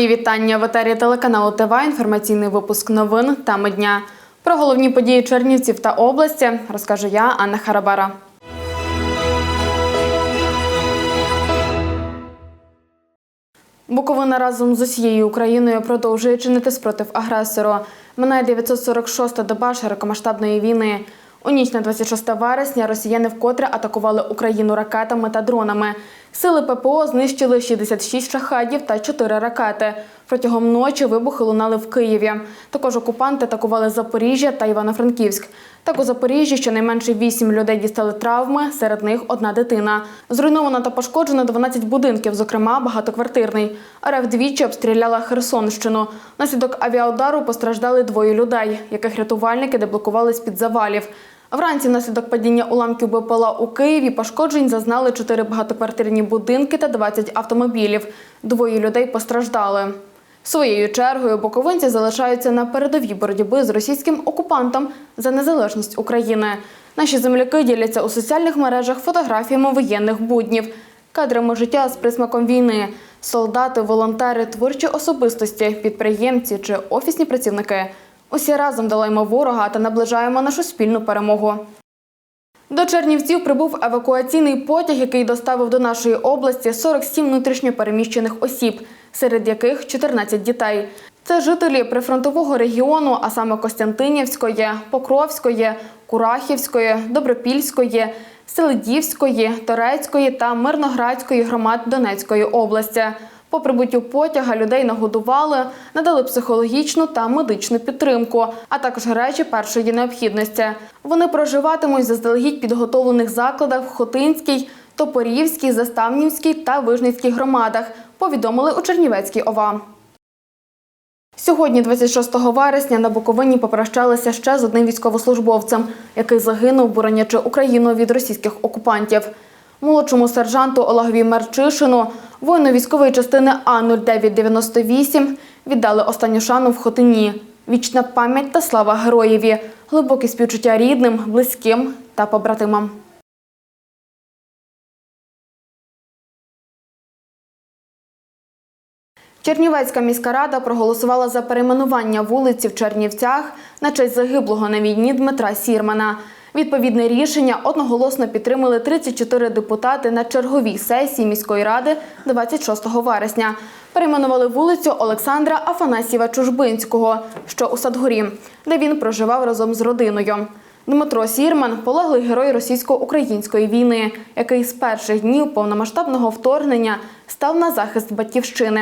Мої вітання в етері телеканалу ТВ. Інформаційний випуск новин теми дня. Про головні події Чернівців та області розкаже я, Анна Харабара. Буковина разом з усією Україною продовжує чинити спротив агресору. Минає 946-та доба широкомасштабної війни. У ніч на 26 вересня росіяни вкотре атакували Україну ракетами та дронами. Сили ППО знищили 66 шахадів та 4 ракети. Протягом ночі вибухи лунали в Києві. Також окупанти атакували Запоріжжя та Івано-Франківськ. Так у Запоріжжі щонайменше 8 людей дістали травми, серед них одна дитина. Зруйновано та пошкоджено 12 будинків, зокрема багатоквартирний. РФ двічі обстріляла Херсонщину. Наслідок авіаудару постраждали двоє людей, яких рятувальники деблокували з-під завалів. Вранці внаслідок падіння уламків БПЛА у Києві пошкоджень зазнали 4 багатоквартирні будинки та 20 автомобілів. Двоє людей постраждали. Своєю чергою боковинці залишаються на передовій боротьби з російським окупантом за незалежність України. Наші земляки діляться у соціальних мережах фотографіями воєнних буднів, кадрами життя з присмаком війни. Солдати, волонтери, творчі особистості, підприємці чи офісні працівники. Усі разом долаємо ворога та наближаємо нашу спільну перемогу. До Чернівців прибув евакуаційний потяг, який доставив до нашої області 47 внутрішньопереміщених осіб, серед яких 14 дітей. Це жителі прифронтового регіону, а саме Костянтинівської, Покровської, Курахівської, Добропільської, Селидівської, Торецької та Мирноградської громад Донецької області. По прибуттю потяга людей нагодували, надали психологічну та медичну підтримку, а також речі першої необхідності. Вони проживатимуть заздалегідь підготовлених закладах в Хотинській, Топорівській, Заставнівській та Вижницькій громадах. Повідомили у Чернівецькій ОВА. Сьогодні, 26 вересня, на Буковині попрощалися ще з одним військовослужбовцем, який загинув, боронячи Україну від російських окупантів. Молодшому сержанту Олегові Марчишину, воїну військової частини А-0998, віддали останню шану в Хотині. Вічна пам'ять та слава героєві, глибоке співчуття рідним, близьким та побратимам. Чернівецька міська рада проголосувала за перейменування вулиці в Чернівцях на честь загиблого на війні Дмитра Сірмана. Відповідне рішення одноголосно підтримали 34 депутати на черговій сесії міської ради 26 вересня. Перейменували вулицю Олександра Афанасьєва Чужбинського, що у Садгорі, де він проживав разом з родиною. Дмитро Сірман полеглий герой російсько-української війни, який з перших днів повномасштабного вторгнення став на захист батьківщини.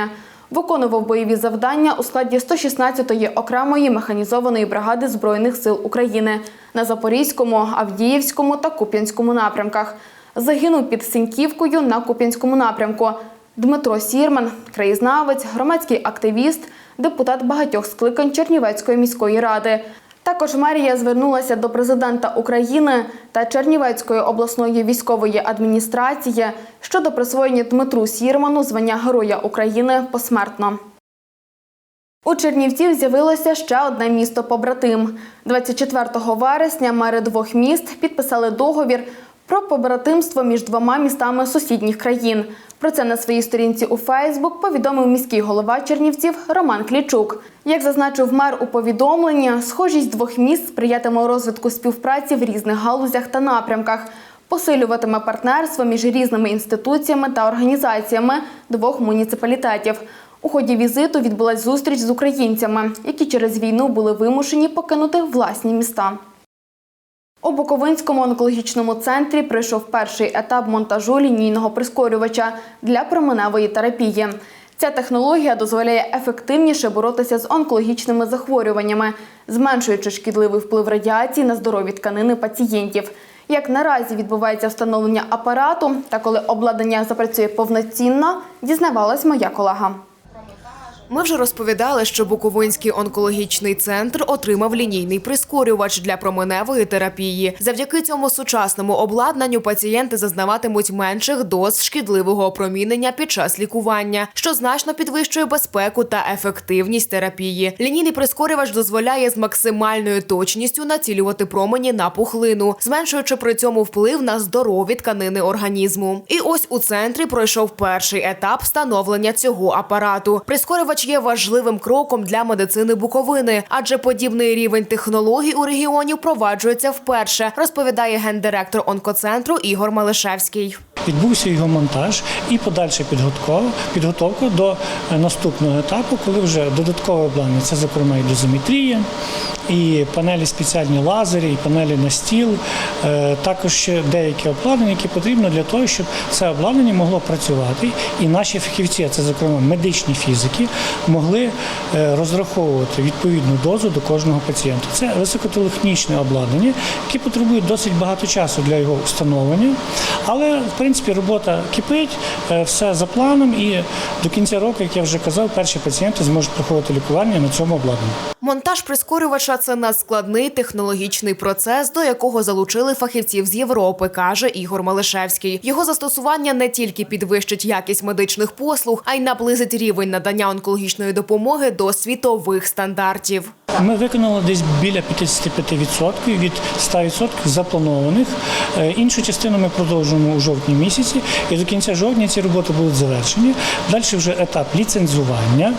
Виконував бойові завдання у складі 116-ї окремої механізованої бригади Збройних сил України на Запорізькому, Авдіївському та Куп'янському напрямках. Загинув під Синьківкою на Куп'янському напрямку. Дмитро Сірман, краєзнавець, громадський активіст, депутат багатьох скликань Чернівецької міської ради. Також мерія звернулася до президента України та Чернівецької обласної військової адміністрації щодо присвоєння Дмитру Сірману звання Героя України посмертно. У Чернівців з'явилося ще одне місто побратим. 24 вересня мери двох міст підписали договір про побратимство між двома містами сусідніх країн. Про це на своїй сторінці у Фейсбук повідомив міський голова Чернівців Роман Клічук. Як зазначив мер у повідомленні, схожість двох міст сприятиме розвитку співпраці в різних галузях та напрямках, посилюватиме партнерство між різними інституціями та організаціями двох муніципалітетів. У ході візиту відбулась зустріч з українцями, які через війну були вимушені покинути власні міста. У Буковинському онкологічному центрі пройшов перший етап монтажу лінійного прискорювача для променевої терапії. Ця технологія дозволяє ефективніше боротися з онкологічними захворюваннями, зменшуючи шкідливий вплив радіації на здорові тканини пацієнтів. Як наразі відбувається встановлення апарату та коли обладнання запрацює повноцінно, дізнавалась моя колега. Ми вже розповідали, що Буковинський онкологічний центр отримав лінійний прискорювач для променевої терапії. Завдяки цьому сучасному обладнанню пацієнти зазнаватимуть менших доз шкідливого опромінення під час лікування, що значно підвищує безпеку та ефективність терапії. Лінійний прискорювач дозволяє з максимальною точністю націлювати промені на пухлину, зменшуючи при цьому вплив на здорові тканини організму. І ось у центрі пройшов перший етап встановлення цього апарату. Прискорювач прискорювач є важливим кроком для медицини Буковини, адже подібний рівень технологій у регіоні впроваджується вперше, розповідає гендиректор онкоцентру Ігор Малишевський. Відбувся його монтаж і подальша підготовка, до е, наступного етапу, коли вже додаткове обладнання, це зокрема і дозиметрія, і панелі спеціальні лазері, і панелі на стіл, е, також ще деякі обладнання, які потрібно для того, щоб це обладнання могло працювати, і наші фахівці, це зокрема медичні фізики, могли е, розраховувати відповідну дозу до кожного пацієнта. Це високотехнічне обладнання, яке потребує досить багато часу для його встановлення, але в принципі робота кипить, е, все за планом, і до кінця року, як я вже казав, перші пацієнти зможуть проходити лікування на цьому обладнанні. Монтаж прискорювача це надскладний технологічний процес, до якого залучили фахівців з Європи, каже Ігор Малишевський. Його застосування не тільки підвищить якість медичних послуг, а й наблизить рівень надання онкологічної допомоги до світових стандартів. Ми виконали десь біля 55% від 100% запланованих. Е, Іншу частину ми продовжуємо у жовтні місяці, і до кінця жовтня ці роботи будуть завершені. Далі вже етап ліцензування,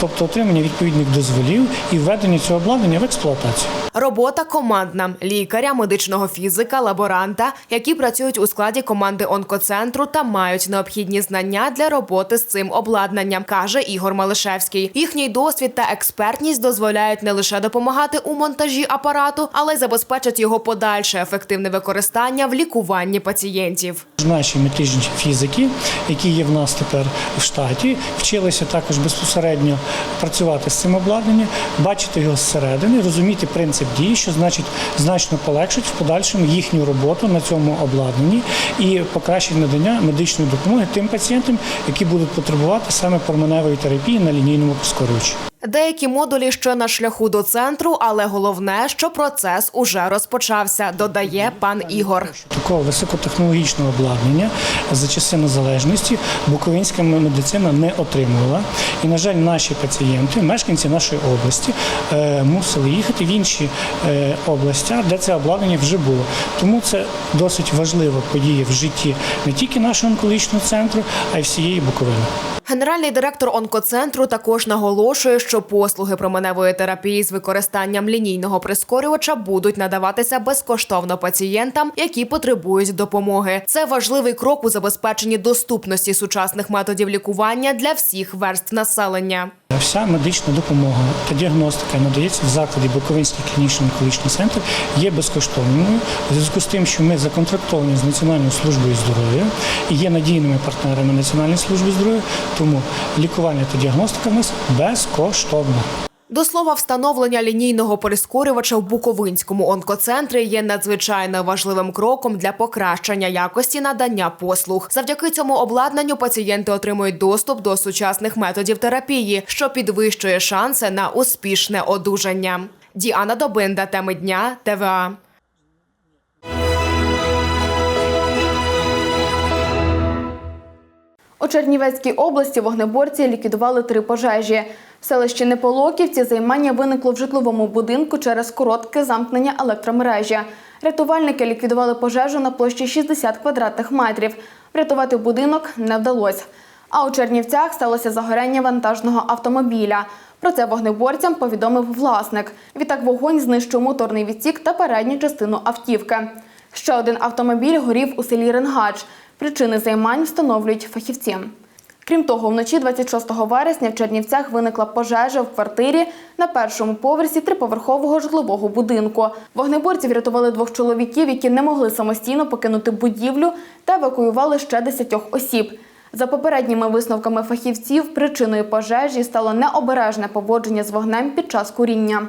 тобто отримання відповідних дозволів і введення цього обладнання в експлуатацію. Робота командна лікаря, медичного фізика, лаборанта, які працюють у складі команди онкоцентру та мають необхідні знання для роботи з цим обладнанням, каже Ігор Малишевський. Їхній досвід та експертність дозволяють не лише допомагати у монтажі апарату, але й забезпечать його подальше ефективне використання в лікуванні пацієнтів. Наші медичні фізики, які є в нас тепер в штаті, вчилися також безпосередньо працювати з цим обладнанням, бачити його зсередини, розуміти принцип дії, що значить значно полегшить в подальшому їхню роботу на цьому обладнанні і покращить надання медичної допомоги тим пацієнтам, які будуть потребувати саме променевої терапії на лінійному прискорювачі. Деякі модулі ще на шляху до центру, але головне, що процес уже розпочався, додає пан Ігор. Такого високотехнологічного обладнання за часи незалежності буковинська медицина не отримувала. І, на жаль, наші пацієнти, мешканці нашої області, е, мусили їхати в інші е, області, де це обладнання вже було. Тому це досить важлива подія в житті не тільки нашого онкологічного центру, а й всієї Буковини. Генеральний директор онкоцентру також наголошує, що послуги променевої терапії з використанням лінійного прискорювача будуть надаватися безкоштовно пацієнтам, які потребують допомоги. Це важливий крок у забезпеченні доступності сучасних методів лікування для всіх верств населення. Вся медична допомога та діагностика надається в закладі Буковинський клінічний онкологічний центр є безкоштовною у зв'язку з тим, що ми законтрактовані з Національною службою здоров'я і є надійними партнерами Національної служби здоров'я, тому лікування та діагностика в нас безкоштовна. До слова, встановлення лінійного прискорювача в Буковинському онкоцентрі є надзвичайно важливим кроком для покращення якості надання послуг. Завдяки цьому обладнанню пацієнти отримують доступ до сучасних методів терапії, що підвищує шанси на успішне одужання. Діана Добинда, теми дня, ТВА. У Чернівецькій області вогнеборці ліквідували три пожежі. В селищі Неполоківці займання виникло в житловому будинку через коротке замкнення електромережі. Рятувальники ліквідували пожежу на площі 60 квадратних метрів. Врятувати будинок не вдалося. А у Чернівцях сталося загоряння вантажного автомобіля. Про це вогнеборцям повідомив власник. Відтак вогонь знищив моторний відсік та передню частину автівки. Ще один автомобіль горів у селі Ренгач. Причини займань встановлюють фахівці. Крім того, вночі 26 вересня в Чернівцях виникла пожежа в квартирі на першому поверсі триповерхового житлового будинку. Вогнеборці врятували двох чоловіків, які не могли самостійно покинути будівлю та евакуювали ще десятьох осіб. За попередніми висновками фахівців, причиною пожежі стало необережне поводження з вогнем під час куріння.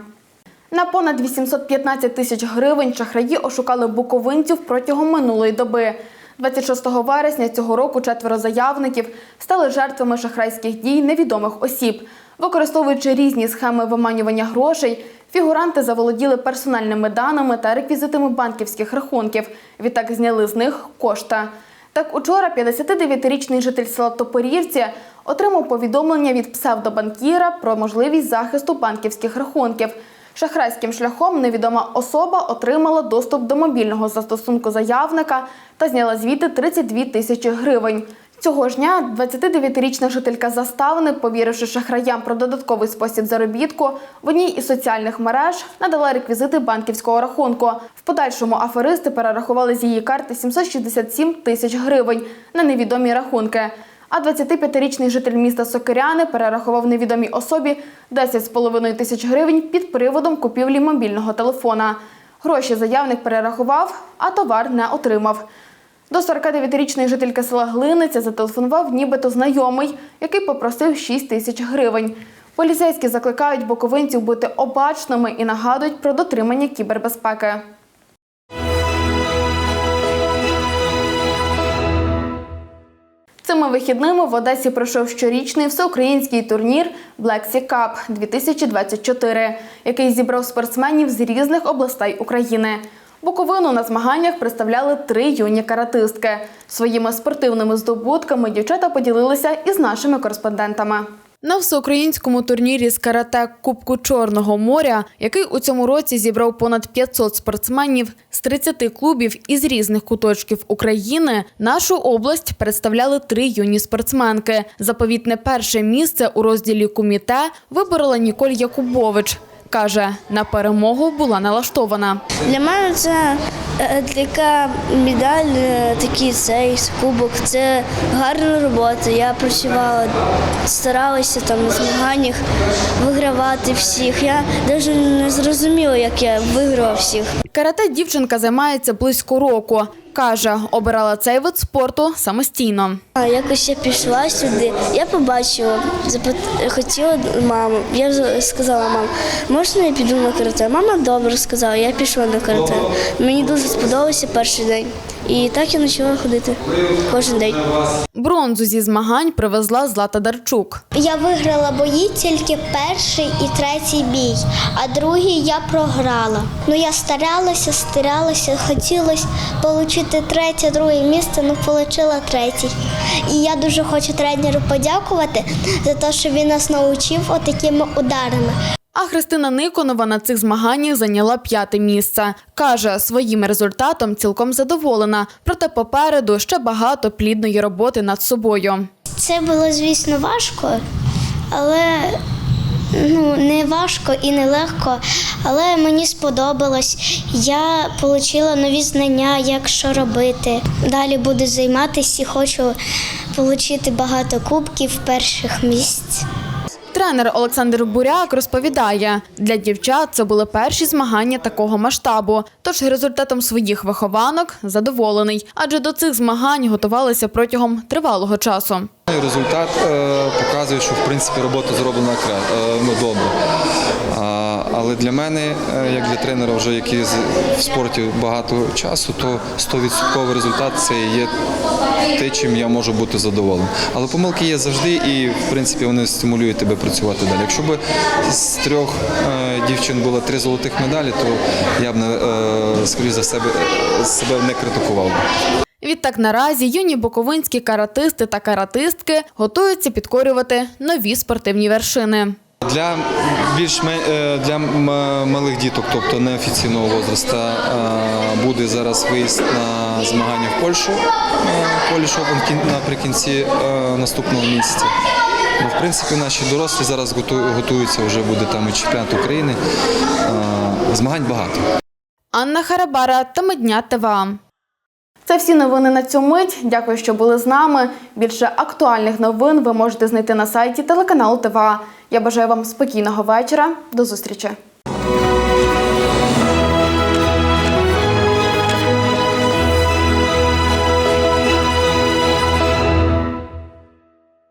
На понад 815 тисяч гривень шахраї ошукали буковинців протягом минулої доби. 26 вересня цього року четверо заявників стали жертвами шахрайських дій невідомих осіб. Використовуючи різні схеми виманювання грошей, фігуранти заволоділи персональними даними та реквізитами банківських рахунків. Відтак зняли з них кошти. Так, учора 59-річний житель села Топорівці отримав повідомлення від псевдобанкіра про можливість захисту банківських рахунків. Шахрайським шляхом невідома особа отримала доступ до мобільного застосунку заявника та зняла звідти 32 тисячі гривень. Цього ж дня 29-річна жителька заставни, повіривши шахраям про додатковий спосіб заробітку, в одній із соціальних мереж надала реквізити банківського рахунку. В подальшому аферисти перерахували з її карти 767 тисяч гривень на невідомі рахунки. А 25-річний житель міста Сокиряни перерахував невідомій особі 10,5 тисяч гривень під приводом купівлі мобільного телефона. Гроші заявник перерахував, а товар не отримав. До 49-річної жительки села Глиниця зателефонував нібито знайомий, який попросив 6 тисяч гривень. Поліцейські закликають боковинців бути обачними і нагадують про дотримання кібербезпеки. Цими вихідними в Одесі пройшов щорічний всеукраїнський турнір Black Sea Cup 2024, який зібрав спортсменів з різних областей України. Буковину на змаганнях представляли три юні каратистки. Своїми спортивними здобутками дівчата поділилися із нашими кореспондентами. На всеукраїнському турнірі з карате Кубку Чорного моря, який у цьому році зібрав понад 500 спортсменів з 30 клубів із різних куточків України, нашу область представляли три юні спортсменки. Заповітне перше місце у розділі куміте виборола Ніколь Якубович. Каже, на перемогу була налаштована. Для мене це е, така медаль, е, такий цей кубок. Це гарна робота. Я працювала, старалася там на змаганнях вигравати всіх. Я навіть не зрозуміла, як я виграла всіх. Карате дівчинка займається близько року. Каже, обирала цей вид спорту самостійно. Якось я пішла сюди, я побачила, хотіла маму. Я сказала мам, можна я піду на карате? Мама добре сказала, я пішла на карате. Мені дуже сподобався перший день. І так я почала ходити кожен день. Бронзу зі змагань привезла Злата Дарчук. Я виграла бої тільки перший і третій бій, а другий я програла. Ну я старалася, старалася, хотілося отримати третє, друге місце, ну отримала третій. І я дуже хочу тренеру подякувати за те, що він нас навчив отакими ударами. А Христина Никонова на цих змаганнях зайняла п'яте місце. Каже, своїм результатом цілком задоволена. Проте попереду ще багато плідної роботи над собою. Це було, звісно, важко, але ну, не важко і не легко. Але мені сподобалось. Я отримала нові знання, як що робити. Далі буду займатися і хочу отримати багато кубків перших місць. Тренер Олександр Буряк розповідає, для дівчат це були перші змагання такого масштабу. Тож результатом своїх вихованок задоволений, адже до цих змагань готувалися протягом тривалого часу. Результат е, показує, що в принципі робота зроблена е, ну, добре. Але для мене, е, як для тренера, вже який в спорті багато часу, то 100% результат це є те, чим я можу бути задоволений. Але помилки є завжди, і в принципі вони стимулюють тебе працювати далі. Якщо б з трьох е, дівчин було три золотих медалі, то я б е, скоріш за себе себе не критикував. Відтак наразі юні буковинські каратисти та каратистки готуються підкорювати нові спортивні вершини. Для більш е, для малих діток, тобто неофіційного возрасту, е, буде зараз виїзд на змагання в Польщу е, Polish Open кін- наприкінці е, наступного місяця. Ну, в принципі, наші дорослі зараз готуються, вже буде там і чемпіонат України. Е, Змагань багато. Анна Харабара та Медня ТВА. Це всі новини на цю мить. Дякую, що були з нами. Більше актуальних новин ви можете знайти на сайті телеканалу ТВА. Я бажаю вам спокійного вечора. До зустрічі.